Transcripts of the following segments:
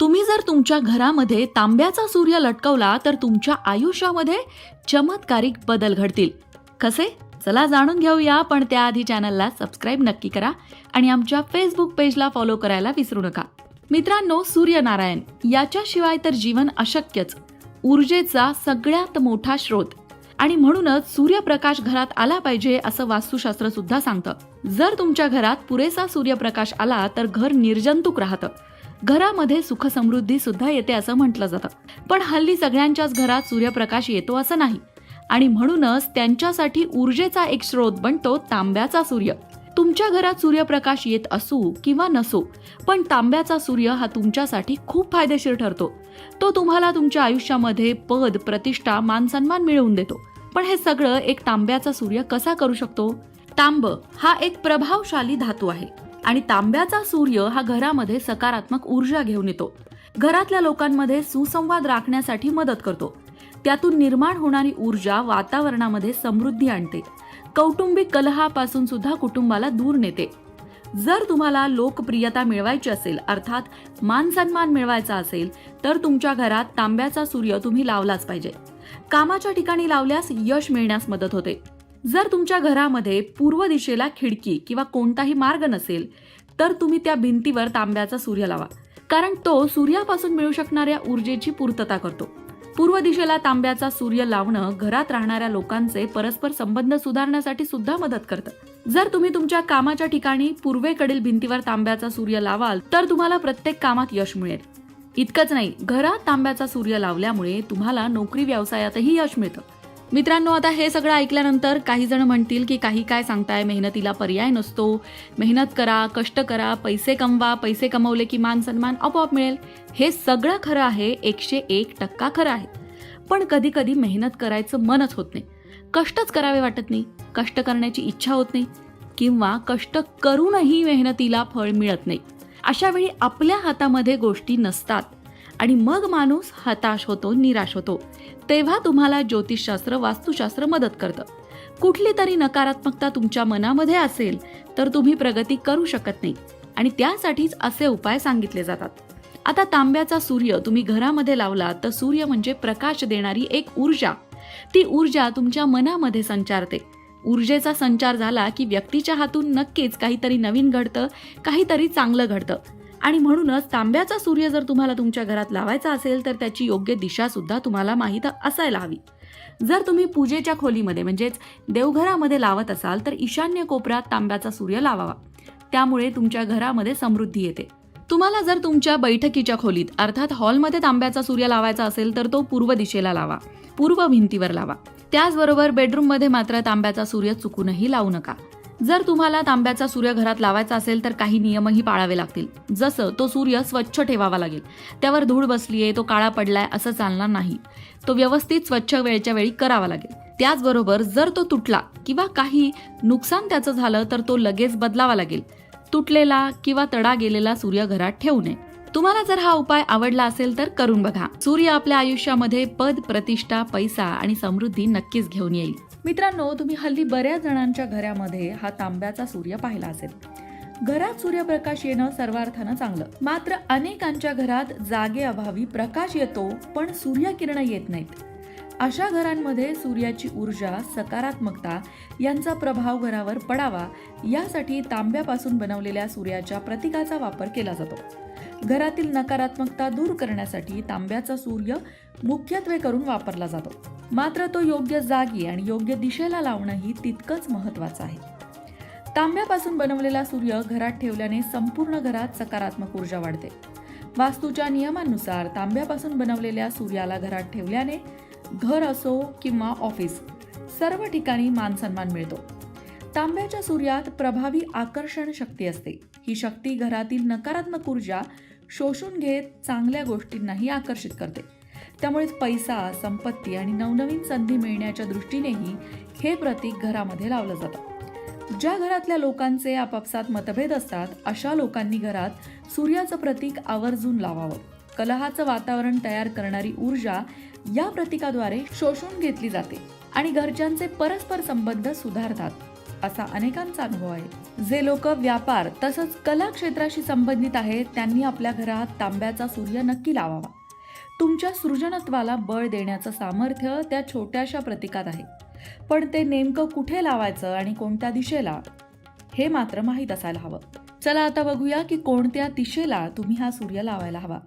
तुम्ही जर तुमच्या घरामध्ये तांब्याचा सूर्य लटकवला तर तुमच्या आयुष्यामध्ये चमत्कारिक बदल घडतील. कसे? चला जाणून घेऊया पण त्याआधी चॅनलला सबस्क्राईब नक्की करा आणि आमच्या फेसबुक पेजला फॉलो करायला विसरू नका. मित्रांनो सूर्यनारायण याच्याशिवाय तर जीवन अशक्यच. ऊर्जेचा सगळ्यात मोठा स्रोत. आणि म्हणूनच सूर्यप्रकाश घरात आला पाहिजे असं वास्तुशास्त्र सुद्धा सांगतं. जर तुमच्या घरात पुरेसा सूर्यप्रकाश आला तर घर निर्जंतुक राहतं. घरामध्ये सुखसमृद्धी सुद्धा येते असं म्हटलं जातं. पण हल्ली सगळ्यांच्याच घरात सूर्यप्रकाश येतो असं नाही. आणि म्हणूनच त्यांच्यासाठी ऊर्जेचा एक स्रोत बनतो तांब्याचा सूर्य. तुमच्या घरात सूर्यप्रकाश येत असू किंवा नसो पण तांब्याचा सूर्य हा तुमच्यासाठी खूप फायदेशीर ठरतो. तो तुम्हाला तुमच्या आयुष्यामध्ये पद प्रतिष्ठा मानसन्मान मिळवून देतो. पण हे सगळं एक तांब्याचा सूर्य कसा करू शकतो? तांब हा एक प्रभावशाली धातू आहे. आणि तांब्याचा सूर्य हा घरामध्ये सकारात्मक ऊर्जा घेऊन येतो. घरातल्या लोकांमध्ये सुसंवाद राखण्यासाठी मदत करतो. त्यातून निर्माण होणारी ऊर्जा वातावरणामध्ये समृद्धी आणते. कौटुंबिक कलहापासून सुद्धा कुटुंबाला दूर नेते. जर तुम्हाला लोकप्रियता मिळवायची असेल अर्थात मान सन्मान मिळवायचा असेल तर तुमच्या घरात तांब्याचा सूर्य तुम्ही लावलाच पाहिजे. कामाच्या ठिकाणी लावल्यास यश मिळण्यास मदत होते. जर तुमच्या घरामध्ये पूर्व दिशेला खिडकी किंवा कोणताही मार्ग नसेल तर तुम्ही त्या भिंतीवर तांब्याचा सूर्य लावा. कारण तो सूर्यापासून मिळू शकणाऱ्या ऊर्जेची पूर्तता करतो. पूर्व दिशेला तांब्याचा सूर्य लावणं घरात राहणाऱ्या लोकांचे परस्पर संबंध सुधारण्यासाठी सुद्धा मदत करतं. जर तुम्ही तुमच्या कामाच्या ठिकाणी पूर्वेकडील भिंतीवर तांब्याचा सूर्य लावाल तर तुम्हाला प्रत्येक कामात यश मिळेल. इतकंच नाही घरात तांब्याचा सूर्य लावल्यामुळे तुम्हाला नोकरी व्यवसायातही यश मिळतं. मित्रांनो आता हे सगळं ऐकल्यानंतर काही जण म्हणतील की काही काय सांगताय मेहनतीला पर्याय नसतो. मेहनत करा कष्ट करा पैसे कमवा पैसे कमवले की मान सन्मान आपोआप मिळेल. हे सगळं खरं आहे एकशे एक टक्का खरं आहे. पण कधी कधी मेहनत करायचं मनच होत नाही. कष्टच करावे वाटत नाही कष्ट करण्याची इच्छा होत नाही किंवा कष्ट करूनही मेहनतीला फळ मिळत नाही. अशा वेळी आपल्या हातामध्ये गोष्टी नसतात. आणि मग माणूस हताश होतो निराश होतो. तेव्हा तुम्हाला ज्योतिषशास्त्र वास्तुशास्त्र मदत करतं. कुठली तरी नकारात्मकता तुमच्या मनामध्ये असेल तर तुम्ही प्रगती करू शकत नाही. आणि त्यासाठीच असे उपाय सांगितले जातात. आता तांब्याचा सूर्य तुम्ही घरामध्ये लावला तर सूर्य म्हणजे प्रकाश देणारी एक ऊर्जा. ती ऊर्जा तुमच्या मनामध्ये संचारते. ऊर्जेचा संचार झाला की व्यक्तीच्या हातून नक्कीच काहीतरी नवीन घडतं काहीतरी चांगलं घडतं. आणि म्हणूनच तांब्याचा सूर्य जर तुम्हाला तुमच्या घरात लावायचा असेल तर त्याची योग्य दिशा सुद्धा तुम्हाला माहीत असायला हवी. जर तुम्ही पूजेच्या खोलीमध्ये म्हणजेच देवघरामध्ये लावत असाल तर ईशान्य कोपऱ्यात तांब्याचा सूर्य लावावा. त्यामुळे तुमच्या घरामध्ये समृद्धी येते. तुम्हाला जर तुमच्या बैठकीच्या खोलीत अर्थात हॉलमध्ये तांब्याचा सूर्य लावायचा असेल तर तो पूर्व दिशेला लावा. पूर्व भिंतीवर लावा. त्याचबरोबर बेडरूममध्ये मात्र तांब्याचा सूर्य चुकूनही लावू नका. जर तुम्हाला तांब्याचा सूर्य घरात लावायचा असेल तर काही नियमही पाळावे लागतील. जसं तो सूर्य स्वच्छ ठेवावा लागेल. त्यावर धूळ बसलीये तो काळा पडलाय असं चालणार नाही. तो व्यवस्थित स्वच्छ वेळच्या वेळी करावा लागेल. त्याचबरोबर जर तो तुटला किंवा काही नुकसान त्याचं झालं तर तो लगेच बदलावा लागेल. तुटलेला किंवा तडा गेलेला सूर्य घरात ठेवू नये. तुम्हाला जर हा उपाय आवडला असेल तर करून बघा. सूर्य आपल्या आयुष्यामध्ये पद प्रतिष्ठा पैसा आणि समृद्धी नक्कीच घेऊन येईल. मित्रांनो तुम्ही हल्ली बऱ्याच जणांच्या घरामध्ये हा तांब्याचा सूर्य पाहिला असेल. घरात सूर्यप्रकाश येणं सर्वार्थानं चांगलं. मात्र अनेकांच्या घरात जागेअभावी प्रकाश येतो पण सूर्यकिरण येत नाहीत. अशा घरांमध्ये सूर्याची ऊर्जा सकारात्मकता यांचा प्रभाव घरावर पडावा यासाठी तांब्यापासून बनवलेल्या सूर्याच्या प्रतीकाचा वापर केला जातो. घरातील नकारात्मकता दूर करण्यासाठी तांब्याचा सूर्य मुख्यत्वे करून वापरला जातो. मात्र तो योग्य जागी आणि योग्य दिशेला लावणंही तितकंच महत्वाचं आहे. तांब्यापासून बनवलेला सूर्य घरात ठेवल्याने संपूर्ण घरात सकारात्मक ऊर्जा वाढते. वास्तूच्या नियमानुसार तांब्यापासून बनवलेल्या सूर्याला घरात ठेवल्याने घर असो किंवा ऑफिस सर्व ठिकाणी मानसन्मान मिळतो. तांब्याच्या सूर्यात प्रभावी आकर्षण शक्ती असते. ही शक्ती घरातील नकारात्मक ऊर्जा शोषून घेत चांगल्या गोष्टींनाही आकर्षित करते. त्यामुळे पैसा संपत्ती आणि नवनवीन संधी मिळण्याच्या दृष्टीनेही हे प्रतीक घरामध्ये लावलं जातं. ज्या घरातल्या लोकांचे आपापसात मतभेद असतात अशा लोकांनी घरात सूर्याचं प्रतीक आवर्जून लावावं. कलहाचं वातावरण तयार करणारी ऊर्जा या प्रतीकाद्वारे शोषून घेतली जाते आणि घरच्यांचे परस्पर संबंध सुधारतात असा अनेकांचा अनुभव आहे. जे लोक व्यापार तसंच कला क्षेत्राशी संबंधित आहेत त्यांनी आपल्या घरात तांब्याचा सूर्य नक्की लावावा. तुमच्या सृजनत्वाला बळ देण्याचं सामर्थ्य त्या छोट्याशा प्रतीकात आहे. पण ते नेमकं कुठे लावायचं आणि कोणत्या दिशेला हे मात्र माहीत असायला हवं. चला आता बघूया की कोणत्या दिशेला तुम्ही हा सूर्य लावायला हवा.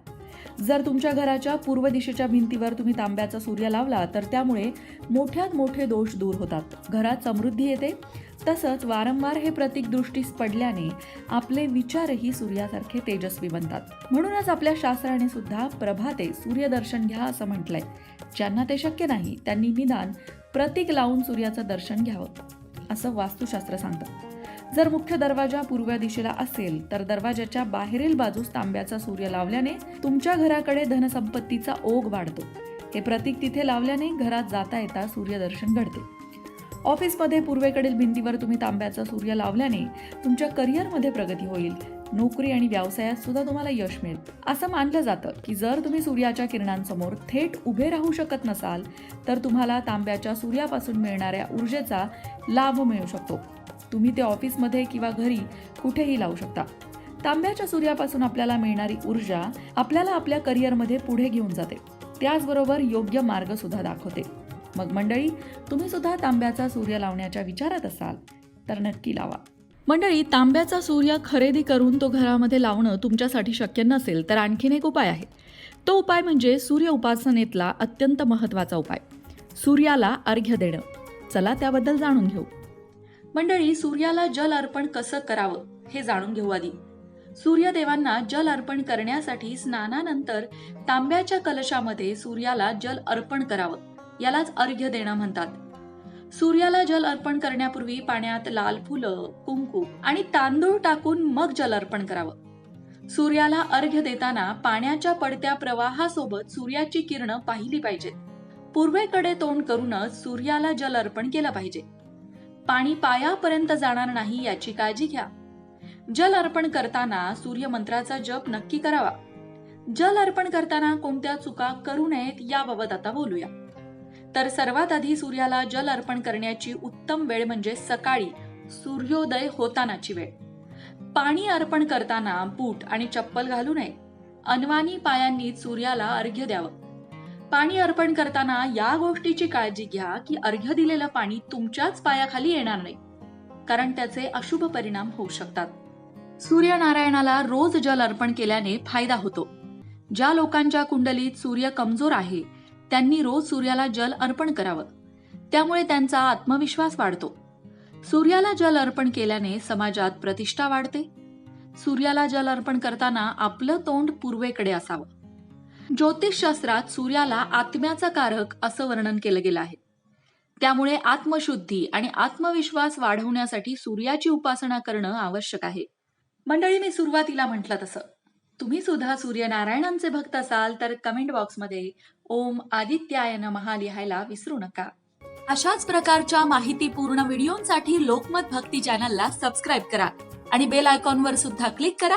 जर तुमच्या घराच्या पूर्व दिशेच्या भिंतीवर तुम्ही तांब्याचा सूर्य लावला तर त्यामुळे मोठ्यात मोठे दोष दूर होतात. घरात समृद्धी येते. तसंच वारंवार हे प्रतीक दृष्टीस पडल्याने आपले विचारही सूर्यासारखे तेजस्वी बनतात. म्हणूनच आपल्या शास्त्राने सुद्धा प्रभाते सूर्यदर्शन घ्या असं म्हटलंय. ज्यांना ते शक्य नाही त्यांनी निदान प्रतीक लावून सूर्याचं दर्शन घ्यावं असं वास्तुशास्त्र सांगतं. जर मुख्य दरवाजा पूर्व दिशेला असेल तर दरवाजाच्या बाहेरील बाजूस तांब्याचा सूर्य लावल्याने तुमच्या घराकडे धनसंपत्तीचा ओघ वाढतो. हे प्रतीक तिथे लावल्याने घरात जाता येता सूर्यदर्शन घडते. ऑफिसमध्ये पूर्वेकडील भिंतीवर तुम्ही तांब्याचा सूर्य लावल्याने तुमच्या करिअरमध्ये प्रगती होईल. नोकरी आणि व्यवसायात सुद्धा तुम्हाला यश मिळेल. असं मानलं जातं की जर तुम्ही सूर्याच्या किरणांसमोर थेट उभे राहू शकत नसाल तर तुम्हाला तांब्याच्या सूर्यापासून मिळणाऱ्या ऊर्जेचा लाभ मिळू शकतो. तुम्ही ते ऑफिसमध्ये किंवा घरी कुठेही लावू शकता. तांब्याच्या सूर्यापासून आपल्याला मिळणारी ऊर्जा आपल्याला आपल्या करिअरमध्ये पुढे घेऊन जाते. त्याचबरोबर योग्य मार्ग सुद्धा दाखवते. मग मंडळी तुम्ही सुद्धा तांब्याचा सूर्य लावण्याच्या विचारात असाल तर नक्की लावा. मंडळी तांब्याचा सूर्य खरेदी करून तो घरामध्ये लावणं तुमच्यासाठी शक्य नसेल तर आणखीन एक उपाय आहे. तो उपाय म्हणजे सूर्य उपासनेतला अत्यंत महत्त्वाचा उपाय. सूर्याला अर्घ्य देणं. चला त्याबद्दल जाणून घेऊ. मंडळी सूर्याला जल अर्पण कसं करावं हे जाणून घेऊ आधी. सूर्यदेवांना जल अर्पण करण्यासाठी स्नानानंतर तांब्याच्या कलशामध्ये सूर्याला जल अर्पण करावं यालाच अर्घ्य देणं म्हणतात. सूर्याला जल अर्पण करण्यापूर्वी पाण्यात लाल फुलं कुंकू आणि तांदूळ टाकून मग जल अर्पण करावं. सूर्याला अर्घ्य देताना पाण्याच्या पडत्या प्रवाहासोबत सूर्याची किरणं पाहिली पाहिजेत. पूर्वेकडे तोंड करूनच सूर्याला जल अर्पण केलं पाहिजे. पाणी पायापर्यंत जाणार नाही याची काळजी घ्या. जल अर्पण करताना सूर्यमंत्राचा जप नक्की करावा. जल अर्पण करताना कोणत्या चुका करू नयेत याबाबत आता बोलूया. तर सर्वात आधी सूर्याला जल अर्पण करण्याची उत्तम वेळ म्हणजे सकाळी सूर्योदय होतानाची वेळ. पाणी अर्पण करताना बूट आणि चप्पल घालू नये. अनवानी पायांनी सूर्याला अर्घ्य द्यावं. पाणी अर्पण करताना या गोष्टीची काळजी घ्या की अर्घ्य दिलेलं पाणी तुमच्याच पायाखाली येणार नाही. कारण त्याचे अशुभ परिणाम होऊ शकतात. सूर्यनारायणाला रोज जल अर्पण केल्याने फायदा होतो. ज्या लोकांच्या कुंडलीत सूर्य कमजोर आहे त्यांनी रोज सूर्याला जल अर्पण करावं. त्यामुळे त्यांचा आत्मविश्वास वाढतो. सूर्याला जल अर्पण केल्याने समाजात प्रतिष्ठा वाढते. सूर्याला जल अर्पण करताना आपलं तोंड पूर्वेकडे असावं. ज्योतिषशास्त्रात सूर्याला आत्म्याचा कारक असं वर्णन केलं गेलं आहे. त्यामुळे आत्मशुद्धी आणि आत्मविश्वास वाढवण्यासाठी सूर्याची उपासना करणं आवश्यक आहे. मंडळी मी सुरुवातीला म्हटलं तसं. तुम्ही सुद्धा सूर्यनारायणांचे भक्त असाल तर कमेंट बॉक्समध्ये ओम आदित्याय महा लिहायला विसरू नका. अशाच प्रकारच्या माहितीपूर्ण व्हिडिओंसाठी लोकमत भक्ती चॅनलला सबस्क्राईब करा आणि बेल आयकॉनवर सुद्धा क्लिक करा